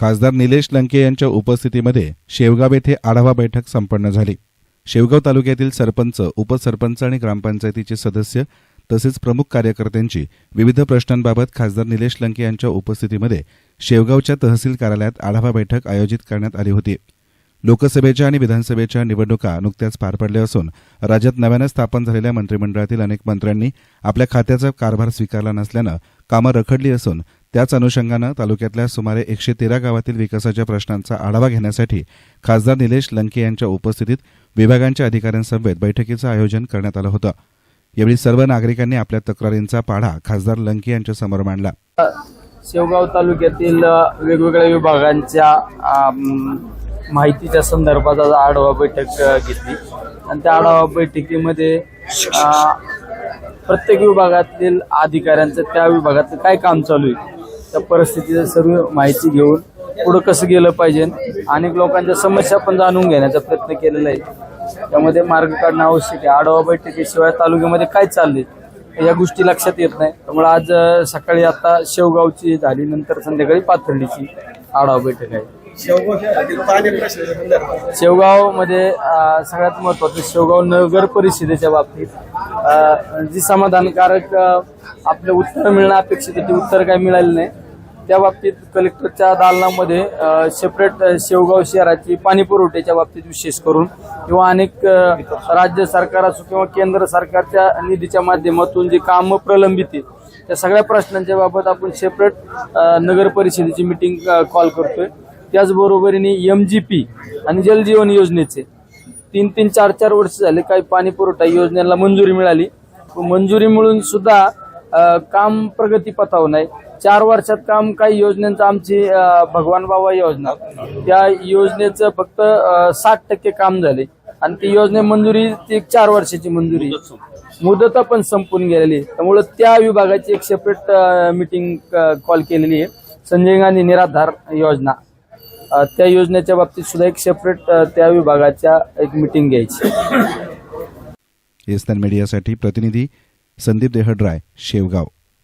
खासदार निलेश लंके यांच्या उपस्थितीमध्ये शेवगाव येथे आढावा बैठक संपन्न झाली. शेवगाव तालुक्यातील सरपंच उपसरपंच आणि ग्रामपंचायतीचे सदस्य तसेच प्रमुख कार्यकर्त्यांची विविध प्रश्नांबाबत खासदार निलेश लंके यांच्या उपस्थितीमध्ये शेवगावच्या तहसील कार्यालयात आढावा बैठक आयोजित करण्यात आली होती. लोकसभेच्या आणि विधानसभेच्या निवडणुका नुकत्याच पार पडल्या असून राज्यात नव्यानं स्थापन झालेल्या मंत्रिमंडळातील अनेक मंत्र्यांनी आपल्या खात्याचा कारभार स्वीकारला नसल्यानं कामं रखडली असून त्याच अनुषंगानं तालुक्यातल्या सुमारे एकशे तेरा गावातील विकासाच्या प्रश्नांचा आढावा घेण्यासाठी खासदार निलेश लंके यांच्या उपस्थितीत विभागांच्या अधिकाऱ्यांसमवेत बैठकीचं आयोजन करण्यात आलं होतं. यावेळी सर्व नागरिकांनी आपल्या तक्रारींचा पाढा खासदार लंके यांच्या समोर मांडला. शेवगाव तालुक्यातील वेगवेगळ्या विभागांच्या माहितीच्या संदर्भात आज आढावा बैठक घेतली. आणि त्या आढावा बैठकीमध्ये प्रत्येक विभागातील अधिकाऱ्यांचं त्या विभागातलं काय काम चालू आहे? त्या परिस्थितीची सर्व माहिती घेऊन पुढं कसं गेलं पाहिजे अनेक लोकांच्या समस्या पण जाणून घेण्याचा प्रयत्न केलेला आहे. त्यामध्ये मार्ग काढणं आवश्यक आहे. आढावा बैठकीशिवाय तालुक्यामध्ये काय चालले या गोष्टी लक्षात येत नाही. त्यामुळे आज सकाळी आता शेवगावची झाली नंतर संध्याकाळी पाथर्डीची आढावा बैठक आहे. शेवगावमध्ये सगळ्यात महत्वाचं शेवगाव नगर परिषदेच्या बाबतीत जी समाधानकारक आपलं उत्तर मिळणं अपेक्षित आहे, ते उत्तर काय मिळालं नाही. त्या बाबतीत कलेक्टरच्या दालनामध्ये सेपरेट शेवगाव शहराची पाणी पुरवठ्याच्या बाबतीत विशेष करून किंवा अनेक राज्य सरकार असो किंवा केंद्र सरकारच्या निधीच्या माध्यमातून जी कामं प्रलंबित आहे त्या सगळ्या प्रश्नांच्या बाबत आपण सेपरेट नगर परिषदेची मिटिंग कॉल करतोय. त्याचबरोबरीने एम जी पी आणि जलजीवन योजनेचे तीन तीन चार चार वर्ष झाले काही पाणी पुरवठा योजनेला मंजुरी मिळाली. मंजुरी मिळून सुद्धा काम प्रगतीपथावर नाही. चार वर्षात काम काही योजनांचं आमची भगवान बाबा योजना. त्या योजनेचं फक्त साठ टक्के काम झाले. आणि ती योजने मंजुरी ती एक चार वर्षाची मंजुरी. मुदत पण संपून गेलेली. त्यामुळे त्यामुळं त्या विभागाची एक सेपरेट मिटिंग कॉल केलेली आहे. संजय गांधी निराधार योजना. त्या योजनेच्या बाबतीत सुद्धा एक सेपरेट त्या विभागाच्या एक मिटिंग घ्यायची. एस्तान मीडियासाठी प्रतिनिधी संदीप देहड्राय शेवगाव.